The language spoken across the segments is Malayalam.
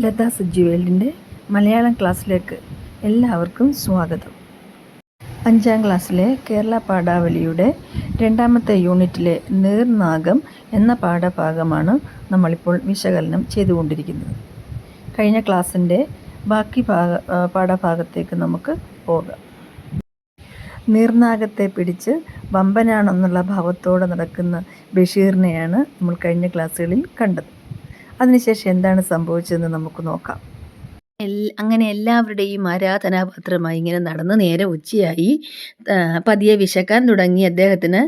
ലത സജ്ജു വേൾഡിന്റെ മലയാളം ക്ലാസ്സിലേക്ക് എല്ലാവർക്കും സ്വാഗതം. അഞ്ചാം ക്ലാസ്സിലെ കേരള പാഠാവലിയുടെ രണ്ടാമത്തെ യൂണിറ്റിലെ നീർനാഗം എന്ന പാഠഭാഗമാണ് നമ്മളിപ്പോൾ വിശകലനം ചെയ്തുകൊണ്ടിരിക്കുന്നത്. കഴിഞ്ഞ ക്ലാസ്സിന്റെ ബാക്കി ഭാഗ പാഠഭാഗത്തേക്ക് നമുക്ക് പോകാം. നീർനാഗത്തെ പിടിച്ച് വമ്പനാണെന്നുള്ള ഭാവത്തോടെ നടക്കുന്ന ബഷീറിനെയാണ് നമ്മൾ കഴിഞ്ഞ ക്ലാസ്സുകളിൽ കണ്ടത്. അതിനുശേഷം എന്താണ് സംഭവിച്ചതെന്ന് നമുക്ക് നോക്കാം. അങ്ങനെ എല്ലാവരുടെയും ആരാധനാപാത്രമായി ഇങ്ങനെ നടന്ന് നേരെ ഉച്ചയായി. പതിയെ വിശക്കാൻ തുടങ്ങി. അദ്ദേഹത്തിന്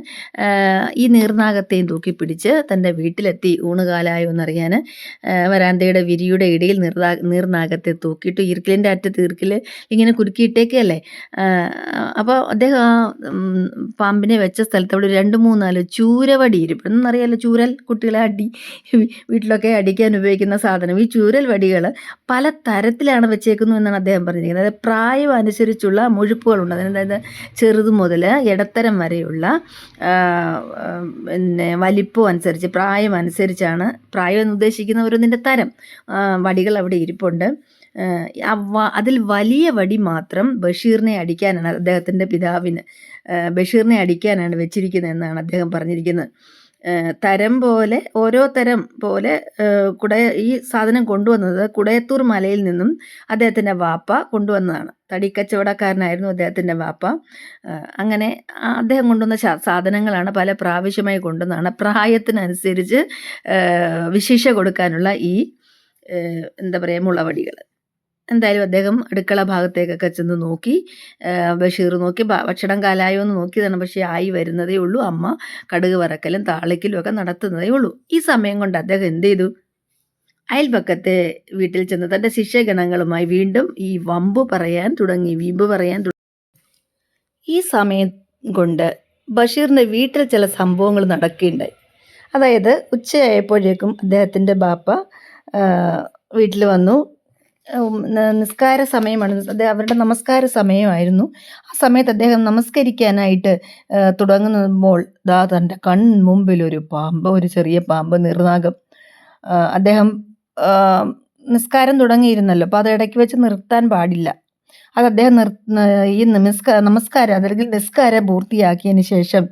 ഈ നീർനാഗത്തെയും തൂക്കിപ്പിടിച്ച് തന്റെ വീട്ടിലെത്തി. ഊണുകാലായോ എന്നറിയാൻ വരാന്തയുടെ വിരിയുടെ ഇടയിൽ നീർനാ നീർനാഗത്തെ തൂക്കിയിട്ട് ഈർക്കിലിന്റെ അറ്റത്ത് ഈർക്കിൽ ഇങ്ങനെ കുരുക്കിയിട്ടേക്കല്ലേ? അപ്പോൾ അദ്ദേഹം ആ പാമ്പിനെ വെച്ച സ്ഥലത്ത് അവിടെ രണ്ട് മൂന്നാൽ ചൂരവടി ഇരിപ്പുണ്ടെന്ന് എന്നറിയാലോ ചൂരൽ കുട്ടികളെ അടി വീട്ടിലൊക്കെ അടിക്കാൻ ഉപയോഗിക്കുന്ന സാധനം. ഈ ചൂരൽ വടികൾ പല തരത്തിലാണ് വെച്ചേക്കുന്നു എന്നാണ് അദ്ദേഹം പറഞ്ഞിരിക്കുന്നത്. അതായത് പ്രായം അനുസരിച്ചുള്ള മുഴുപ്പുകളുണ്ട്. അതായത് ചെറുത് മുതൽ ഇടത്തരം വരെയുള്ള പിന്നെ വലിപ്പം അനുസരിച്ച് പ്രായം അനുസരിച്ചാണ് പ്രായം എന്ന് ഉദ്ദേശിക്കുന്ന ഓരോന്നിന്റെ തരം വടികൾ അവിടെ ഇരിപ്പുണ്ട്. അതിൽ വലിയ വടി മാത്രം ബഷീറിനെ അടിക്കാനാണ് അദ്ദേഹത്തിന്റെ പിതാവിന് ബഷീറിനെ അടിക്കാനാണ് വെച്ചിരിക്കുന്നത് എന്നാണ് അദ്ദേഹം പറഞ്ഞിരിക്കുന്നത്. തരം പോലെ ഓരോ തരം പോലെ കുട ഈ സാധനം കൊണ്ടുവന്നത് കുടയത്തൂർ മലയിൽ നിന്നും അദ്ദേഹത്തിന്റെ വാപ്പ കൊണ്ടുവന്നതാണ്. തടിക്കച്ചവടക്കാരനായിരുന്നു അദ്ദേഹത്തിന്റെ വാപ്പ. അങ്ങനെ അദ്ദേഹം കൊണ്ടുവന്ന സാധനങ്ങളാണ് പല പ്രാവശ്യമായി കൊണ്ടുവന്നതാണ്. പ്രായത്തിനനുസരിച്ച് വിശിക്ഷ കൊടുക്കാനുള്ള ഈ എന്താ പറയുക മുളവടികൾ എന്തായാലും അദ്ദേഹം അടുക്കള ഭാഗത്തേക്കൊക്കെ ചെന്ന് നോക്കി. ബഷീർ നോക്കി. ഭക്ഷണം കാലായോ എന്ന് നോക്കിയതാണ്. പക്ഷേ ആയി വരുന്നതേ ഉള്ളൂ. അമ്മ കടുക് വറക്കലും താളിക്കലും ഒക്കെ നടത്തുന്നതേ ഉള്ളൂ. ഈ സമയം കൊണ്ട് അദ്ദേഹം എന്ത് ചെയ്തു? അയൽപക്കത്തെ വീട്ടിൽ ചെന്ന് തന്റെ ശിഷ്യഗണങ്ങളുമായി വീണ്ടും ഈ വമ്പ് പറയാൻ തുടങ്ങി. വീമ്പ് പറയാൻ തുടങ്ങി ഈ സമയം കൊണ്ട് ബഷീറിന്റെ വീട്ടിൽ ചില സംഭവങ്ങൾ നടക്കുകയുണ്ടായി. അതായത് ഉച്ചയായപ്പോഴേക്കും അദ്ദേഹത്തിന്റെ ബാപ്പ വീട്ടിൽ വന്നു. നിസ്കാര സമയമാണ്. അവരുടെ നമസ്കാര സമയമായിരുന്നു. ആ സമയത്ത് അദ്ദേഹം നമസ്കരിക്കാനായിട്ട് തുടങ്ങുമ്പോൾ ദാ തന്റെ കൺമുമ്പിൽ ഒരു പാമ്പ് ഒരു ചെറിയ പാമ്പ് നിർനാഗം അദ്ദേഹം നിസ്കാരം തുടങ്ങിയിരുന്നല്ലോ. അപ്പോൾ അത് ഇടയ്ക്ക് വെച്ച് നിർത്താൻ പാടില്ല. അത് അദ്ദേഹം നിർ ഈ നമസ്കാര നമസ്കാരം അല്ലെങ്കിൽ നിസ്കാരം പൂർത്തിയാക്കിയതിന് ശേഷം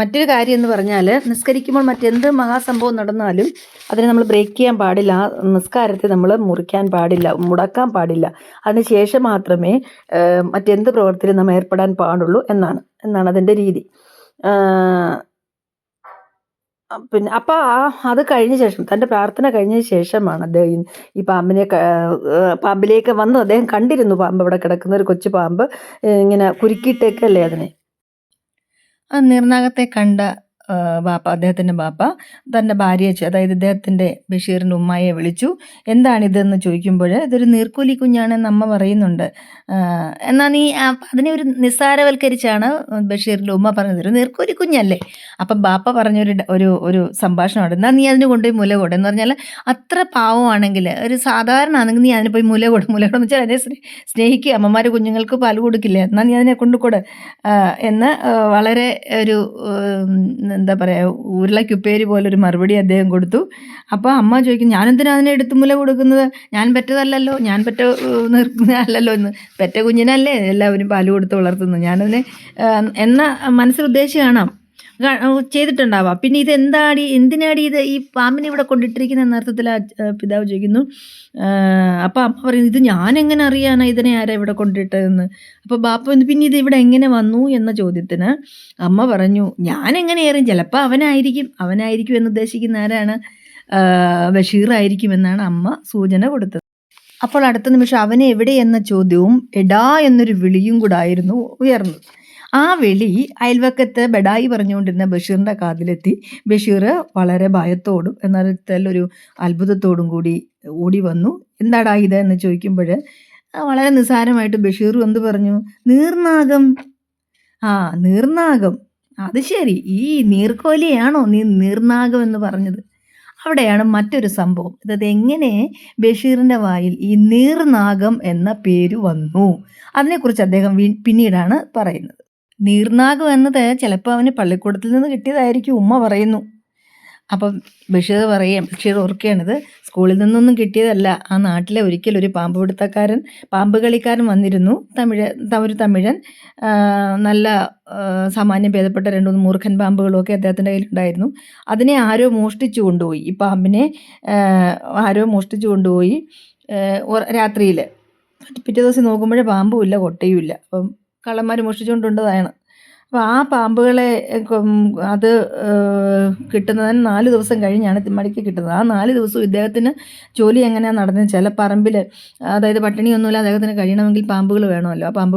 മറ്റൊരു കാര്യം എന്ന് പറഞ്ഞാൽ നിസ്കരിക്കുമ്പോൾ മറ്റെന്ത് മഹാസംഭവം നടന്നാലും അതിനെ നമ്മൾ ബ്രേക്ക് ചെയ്യാൻ പാടില്ല. ആ നിസ്കാരത്തെ നമ്മൾ മുറിക്കാൻ പാടില്ല മുടക്കാൻ പാടില്ല. അതിന് ശേഷം മാത്രമേ മറ്റെന്ത് പ്രവർത്തിയിലും നമ്മൾ ഏർപ്പെടാൻ പാടുള്ളൂ എന്നാണ്. എന്നാണ് അതിന്റെ രീതി. പിന്നെ അപ്പോൾ ആ അത് കഴിഞ്ഞ ശേഷം തന്റെ പ്രാർത്ഥന കഴിഞ്ഞ ശേഷമാണ് അദ്ദേഹം ഈ പാമ്പിനെ പാമ്പിലേക്ക് വന്ന് അദ്ദേഹം കണ്ടിരുന്നു പാമ്പ് അവിടെ കിടക്കുന്ന ഒരു കൊച്ചു പാമ്പ് ഇങ്ങനെ കുരുക്കിയിട്ടേക്കല്ലേ അതിനെ. ആ നിർണാഗത്തെ കണ്ട ബാപ്പ അദ്ദേഹത്തിന്റെ ബാപ്പ തന്റെ ഭാര്യയെ അതായത് ഇദ്ദേഹത്തിന്റെ ബഷീറിന്റെ ഉമ്മയെ വിളിച്ചു. എന്താണിതെന്ന് ചോദിക്കുമ്പോൾ ഇതൊരു നീർക്കൂലി കുഞ്ഞാണെന്ന് അമ്മ പറയുന്നുണ്ട്. എന്നാൽ നീ അതിനെ ഒരു നിസ്സാരവൽക്കരിച്ചാണ് ബഷീറിന്റെ ഉമ്മ പറഞ്ഞത്. ഒരു നീർക്കൂലി കുഞ്ഞല്ലേ? അപ്പം ബാപ്പ പറഞ്ഞൊരു ഒരു ഒരു സംഭാഷണമുണ്ട്. എന്നാൽ നീ അതിന് കൊണ്ടുപോയി മുല കൊടു. എന്ന് പറഞ്ഞാൽ അത്ര പാവമാണെങ്കിൽ ഒരു സാധാരണ ആണെങ്കിൽ നീ അതിന് പോയി മുല കൊടു. മുല കൊടുന്ന് വെച്ചാൽ അതിനെ സ്നേ- സ്നേഹിക്കുക. അമ്മമാർ കുഞ്ഞുങ്ങൾക്ക് പാൽ കൊടുക്കില്ല? എന്നാൽ നീ അതിനെ കൊണ്ടുകൊട്. എന്ന് വളരെ ഒരു എന്താ പറയുക ഉരുളക്കുപ്പേരി പോലൊരു മറുപടി അദ്ദേഹം കൊടുത്തു. അപ്പോൾ അമ്മ ചോദിക്കും ഞാനെന്തിനാ അതിനെ എടുത്ത് മുല കൊടുക്കുന്നത്? ഞാൻ പെറ്റതല്ലല്ലോ ഞാൻ പെറ്റ നിർക്കുന്നതല്ലല്ലോ എന്ന്. പെറ്റ കുഞ്ഞിനല്ലേ എല്ലാവരും പാൽ കൊടുത്ത് വളർത്തുന്നു ഞാനതിനെ എന്ന മനസ്സിൽ ഉദ്ദേശിച്ച് കാണാം. ചെയ്തിട്ടുണ്ടാവാം. പിന്നെ ഇത് എന്താടി എന്തിനാടി ഇത് ഈ പാമ്പിനെ ഇവിടെ കൊണ്ടിട്ടിരിക്കുന്ന അർത്ഥത്തിൽ ആ പിതാവ് ചോദിക്കുന്നു. അപ്പോൾ അമ്മ പറയുന്നു ഇത് ഞാൻ എങ്ങനെ അറിയാനാണ് ഇതിനെ ആരാ ഇവിടെ കൊണ്ടിട്ടതെന്ന്? അപ്പോൾ ബാപ്പ പിന്നെ ഇത് ഇവിടെ എങ്ങനെ വന്നു? എന്ന ചോദ്യത്തിന് അമ്മ പറഞ്ഞു ഞാൻ എങ്ങനെ ഏറും ചിലപ്പോൾ അവനായിരിക്കും. അവനായിരിക്കും എന്ന് ഉദ്ദേശിക്കുന്ന ആരാണ്? ആ, ബഷീറായിരിക്കും എന്നാണ് അമ്മ സൂചന കൊടുത്തത്. അപ്പോൾ അടുത്ത നിമിഷം അവനെ എവിടെ എന്ന ചോദ്യവും എടാ എന്നൊരു വിളിയും കൂടായിരുന്നു ഉയർന്നത്. ആ വിളി അയൽവക്കത്ത് ബെഡായി പറഞ്ഞുകൊണ്ടിരുന്ന ബഷീറിന്റെ കാതിലെത്തി. ബഷീർ വളരെ ഭയത്തോടും എന്നാൽ ഒരു അത്ഭുതത്തോടും കൂടി ഓടി വന്നു. എന്താടാ ഇത് എന്ന് ചോദിക്കുമ്പോൾ വളരെ നിസ്സാരമായിട്ട് ബഷീർ എന്ത് പറഞ്ഞു? നീർനാഗം. ആ നീർനാഗം. അത് ശരി. ഈ നീർക്കോലിയാണോ നീ നീർനാഗം എന്ന് പറഞ്ഞത്? അവിടെയാണ് മറ്റൊരു സംഭവം. അതായത് എങ്ങനെ ബഷീറിന്റെ വായിൽ ഈ നീർനാഗം എന്ന പേര് വന്നു? അതിനെക്കുറിച്ച് അദ്ദേഹം പിന്നീടാണ് പറയുന്നത്. നീർനാഗം എന്നത് ചിലപ്പോൾ അവന് പള്ളിക്കൂടത്തിൽ നിന്ന് കിട്ടിയതായിരിക്കും ഉമ്മ പറയുന്നു. അപ്പം ബഷീർ പറയും ബഷീർ ഓർക്കുകയാണിത് സ്കൂളിൽ നിന്നൊന്നും കിട്ടിയതല്ല. ആ നാട്ടിലെ ഒരിക്കൽ ഒരു പാമ്പ് പിടുത്തക്കാരൻ പാമ്പ് കളിക്കാരൻ വന്നിരുന്നു. തമിഴ് ഒരു തമിഴൻ നല്ല സാമാന്യം ഭേദപ്പെട്ട രണ്ട് മൂന്ന് മൂർഖൻ പാമ്പുകളൊക്കെ അദ്ദേഹത്തിന്റെ കയ്യിലുണ്ടായിരുന്നു. അതിനെ ആരോ മോഷ്ടിച്ചു കൊണ്ടുപോയി. ഈ പാമ്പിനെ ആരോ മോഷ്ടിച്ചു കൊണ്ടുപോയി രാത്രിയിൽ പിറ്റേ ദിവസം നോക്കുമ്പോഴേ പാമ്പുമില്ല കൊട്ടയുമില്ല അപ്പം കള്ളന്മാർ മോഷ്ടിച്ചുകൊണ്ടുണ്ടതാണ് അപ്പോൾ ആ പാമ്പുകളെ അത് കിട്ടുന്നതിന് നാല് ദിവസം കഴിഞ്ഞാണ് തിമ്മടിക്ക് കിട്ടുന്നത്. ആ നാല് ദിവസം ഇദ്ദേഹത്തിന് ജോലി എങ്ങനെയാണ് നടന്നത്? ചില പറമ്പിൽ അതായത് പട്ടിണിയൊന്നുമില്ല അദ്ദേഹത്തിന് കഴിയണമെങ്കിൽ പാമ്പുകൾ വേണമല്ലോ. ആ പാമ്പ്